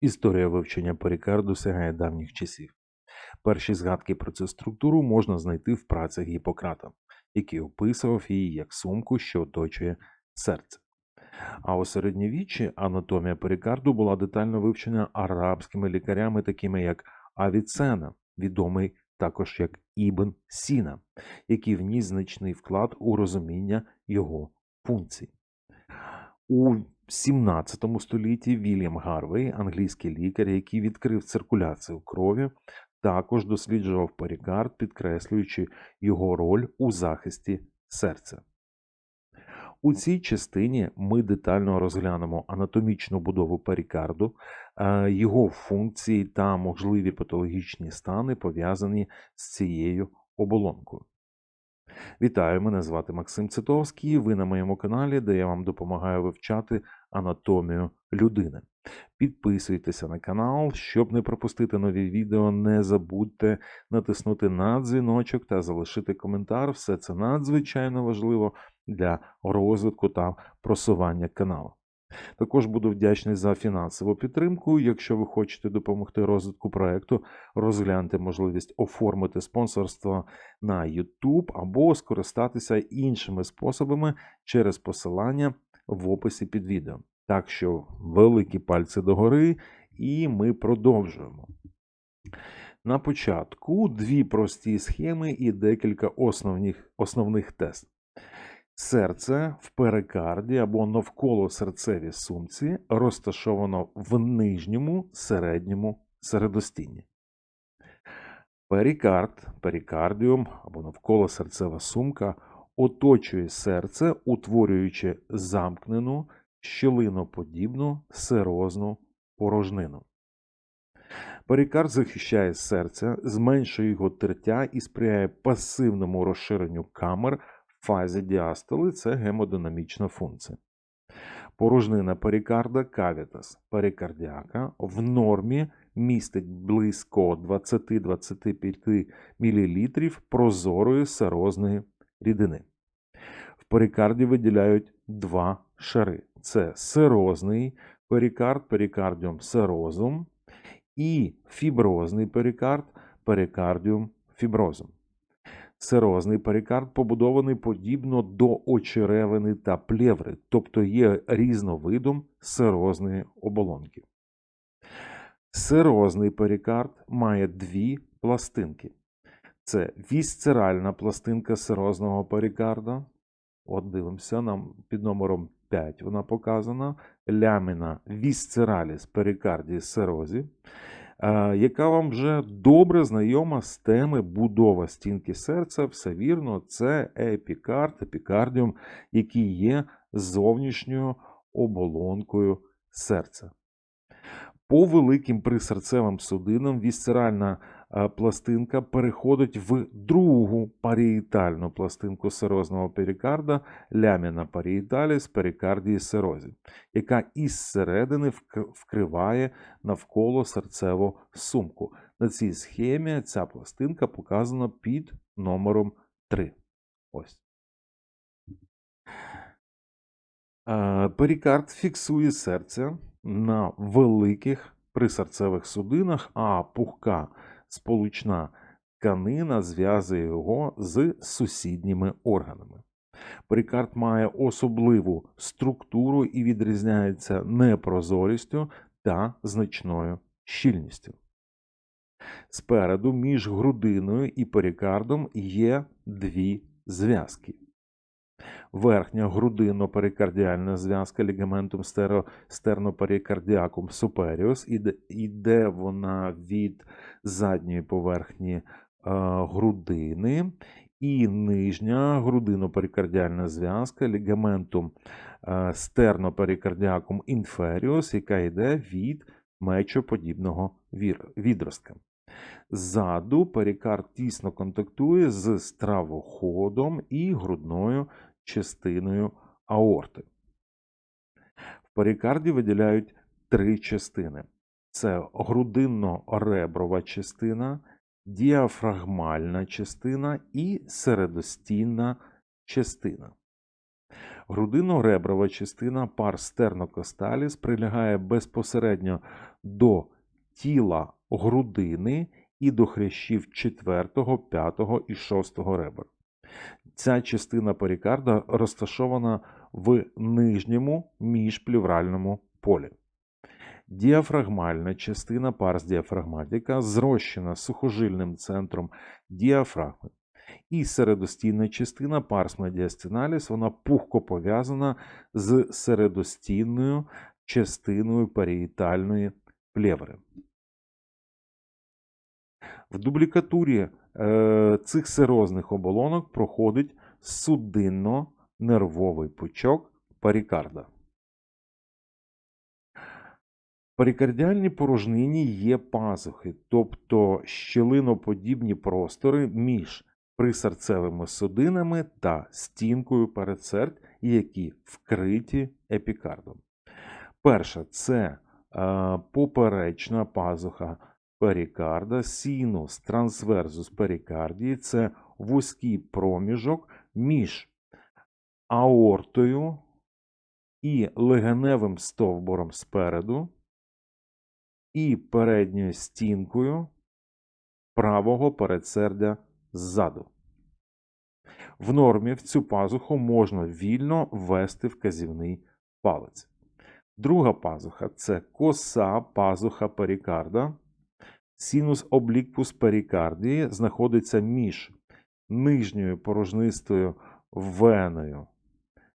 Історія вивчення перикарду сягає давніх часів. Перші згадки про цю структуру можна знайти в працях Гіппократа, який описував її як сумку, що оточує серце. А у середньовіччі анатомія перикарду була детально вивчена арабськими лікарями, такими як Авіцена, відомий також як Ібн Сіна, який вніс значний вклад у розуміння його функцій. У 17 столітті Вільям Гарвей, англійський лікар, який відкрив циркуляцію крові, також досліджував перикард, підкреслюючи його роль у захисті серця. У цій частині ми детально розглянемо анатомічну будову перикарду, е, його функції та можливі патологічні стани, пов'язані з цією оболонкою. Вітаю, мене звати Максим Цитовський. Ви на моєму каналі, де я вам допомагаю вивчати анатомію людини. Підписуйтеся на канал, щоб не пропустити нові відео. Не забудьте натиснути на дзвіночок та залишити коментар. Все це надзвичайно важливо для розвитку та просування каналу. Також буду вдячний за фінансову підтримку. Якщо ви хочете допомогти розвитку проекту, розгляньте можливість оформити спонсорство на YouTube або скористатися іншими способами через посилання в описі під відео. Так що великі пальці догори, і ми продовжуємо. На початку дві прості схеми і декілька основних, основних тест. Серце в перикарді або навколо серцевій сумці розташовано в нижньому середньому середостінні. Перикард, перикардіум або навколо серцева сумка оточує серце, утворюючи замкнену, щілиноподібну серозну порожнину. Перикард захищає серце, зменшує його тертя і сприяє пасивному розширенню камер фазі діастоли це гемодинамічна функція. Порожнина перикарда кавітас перикардіака в нормі містить близько 20-25 мл прозорої серозної рідини. В перикарді виділяють два шари: це серозний перикард, перикардіум серозум і фіброзний перикард, перикардіум фіброзум. Серозний перикард побудований подібно до очеревини та плєври, тобто є різновидом серозної оболонки. Серозний перикард має дві пластинки. Це вісцеральна пластинка серозного перикарда. От дивимося, нам під номером 5 вона показана. Ляміна вісцераліс перикардії серозі яка вам вже добре знайома з теми будова стінки серця. Все вірно, це епікард, епікардіум, який є зовнішньою оболонкою серця. По великим присерцевим судинам вісцеральна Е, пластинка переходить в другу парієтальну пластинку серозного перикарда ляміна парієталіс перикардії серозі, яка із середини вкриває навколо серцеву сумку. На цій схемі ця пластинка показана під номером 3. Ось. Е, перикард фіксує серце на великих присерцевих судинах, а пухка сполучна тканина зв'язує його з сусідніми органами. Перикард має особливу структуру і відрізняється непрозорістю та значною щільністю. Спереду між грудиною і перикардом є дві зв'язки. Верхня грудинно-перикардіальна зв'язка лігаментум стерноперикардіакум superius, іде вона від задньої поверхні е, грудини, і нижня грудино-перикардіальна зв'язка лігаментум е, стерноперикардіакум inferius, яка йде від мечоподібного відростка. Ззаду перикард тісно контактує з стравоходом і грудною частиною аорти. В перикарді виділяють три частини: це грудинно-реброва частина, діафрагмальна частина і середостінна частина. Грудино-реброва частина пар стернокосталіс прилягає безпосередньо до тіла грудини і до хрящів 4, 5 і 6 ребер. Ця частина перикарда розташована в нижньому міжплевральному полі. Діафрагмальна частина парс діафрагматика зрощена сухожильним центром діафрагми. І середостійна частина парс медіастиналіс, вона пухко пов'язана з середостійною частиною парієтальної плеври. В дублікатурі цих серозних оболонок проходить судинно-нервовий пучок парікарда. В Перикардіальній порожнині є пазухи, тобто щелиноподібні простори між присерцевими судинами та стінкою передсердь, які вкриті епікардом. Перша це е, поперечна пазуха перикарда, синус трансверзус перикардії це вузький проміжок між аортою і легеневим стовбуром спереду і передньою стінкою правого передсердя ззаду. В нормі в цю пазуху можна вільно ввести вказівний палець. Друга пазуха це коса пазуха перикарда. Синус облікпус перикардії знаходиться між нижньою порожнистою веною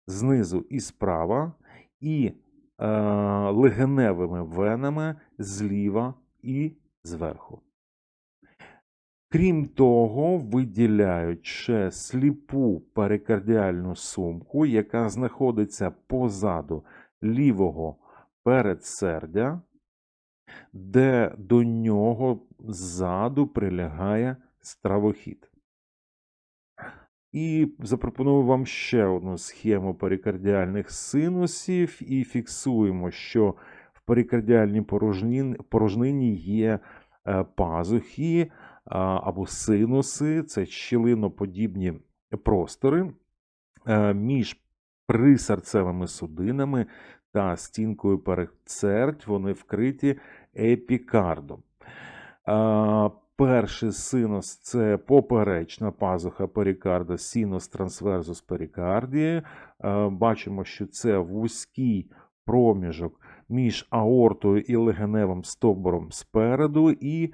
знизу і справа, і е, легеневими венами зліва і зверху. Крім того, виділяють ще сліпу перикардіальну сумку, яка знаходиться позаду лівого передсердя, де до нього ззаду прилягає стравохід. І запропоную вам ще одну схему перикардіальних синусів, і фіксуємо, що в перикардіальній порожнині, порожнині є е, пазухи або синуси, це щілиноподібні простори е, між присерцевими судинами та стінкою передсердь, вони вкриті епікардом. Перший синус це поперечна пазуха перикарда, синус трансверзус перикардії. Бачимо, що це вузький проміжок між аортою і легеневим стовбуром спереду, і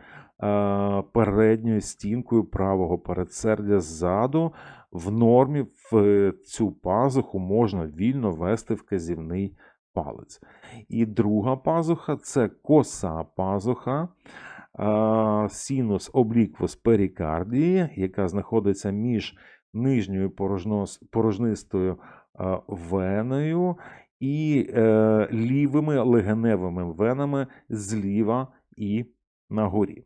передньою стінкою правого передсердя ззаду. В нормі в цю пазуху можна вільно вести вказівний палець. І друга пазуха це коса пазуха. Синус обліквус перикардії, яка знаходиться між нижньою порожнистою веною і е, лівими легеневими венами зліва і нагорі.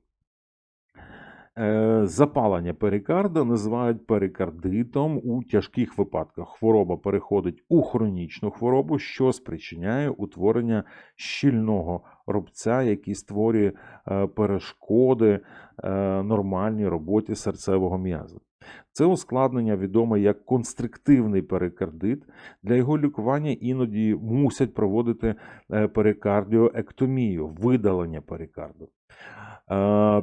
Е, запалення перикарда називають перикардитом у тяжких випадках. Хвороба переходить у хронічну хворобу, що спричиняє утворення щільного рубця, який створює е, перешкоди е, нормальній роботі серцевого м'яза. Це ускладнення відоме як констриктивний перикардит. Для його лікування іноді мусять проводити перикардіоектомію, видалення перикарду.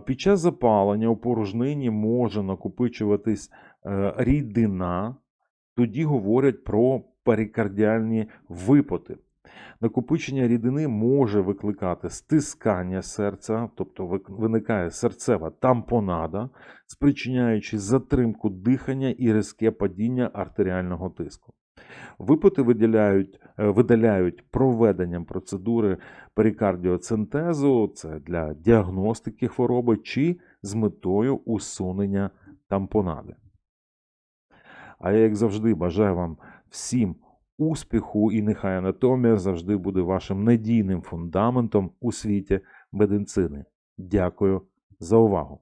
Під час запалення у порожнині може накопичуватись е, рідина, тоді говорять про перикардіальні випоти. Накопичення рідини може викликати стискання серця, тобто виникає серцева тампонада, спричиняючи затримку дихання і різке падіння артеріального тиску. Випити виділяють, е, видаляють проведенням процедури перикардіоцентезу, це для діагностики хвороби, чи з метою усунення тампонади. А я, як завжди, бажаю вам всім успіху, і нехай анатомія завжди буде вашим надійним фундаментом у світі медицини. Дякую за увагу!